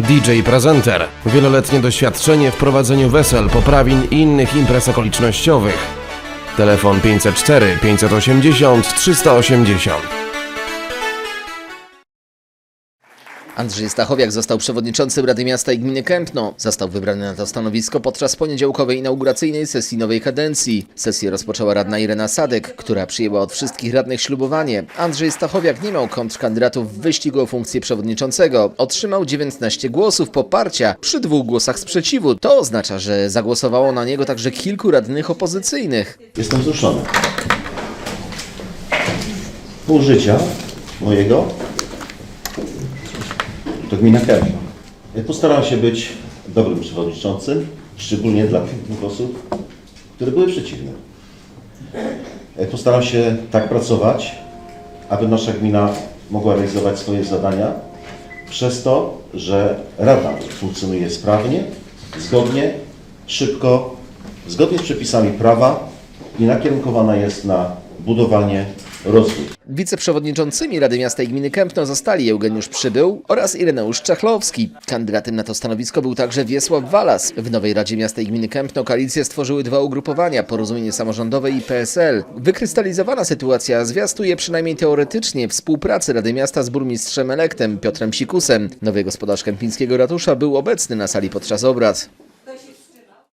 DJ Prezenter. Wieloletnie doświadczenie w prowadzeniu wesel, poprawin i innych imprez okolicznościowych. Telefon 504 580 380. Andrzej Stachowiak został przewodniczącym Rady Miasta i Gminy Kępno. Został wybrany na to stanowisko podczas poniedziałkowej inauguracyjnej sesji nowej kadencji. Sesję rozpoczęła radna Irena Sadek, która przyjęła od wszystkich radnych ślubowanie. Andrzej Stachowiak nie miał kontrkandydatów w wyścigu o funkcję przewodniczącego. Otrzymał 19 głosów poparcia przy dwóch głosach sprzeciwu. To oznacza, że zagłosowało na niego także kilku radnych opozycyjnych. Jestem wzruszony. Pół życia mojego to gmina Kępno. Ja postaram się być dobrym przewodniczącym, szczególnie dla tych osób, które były przeciwne. Postaram się tak pracować, aby nasza gmina mogła realizować swoje zadania przez to, że Rada funkcjonuje sprawnie, zgodnie, szybko, zgodnie z przepisami prawa i nakierunkowana jest na budowanie rozwój. Wiceprzewodniczącymi Rady Miasta i Gminy Kępno zostali Eugeniusz Przybył oraz Ireneusz Czachlowski. Kandydatem na to stanowisko był także Wiesław Walas. W nowej Radzie Miasta i Gminy Kępno koalicję stworzyły dwa ugrupowania, Porozumienie Samorządowe i PSL. Wykrystalizowana sytuacja zwiastuje przynajmniej teoretycznie współpracę Rady Miasta z burmistrzem elektem Piotrem Sikusem. Nowy gospodarz kępińskiego ratusza był obecny na sali podczas obrad.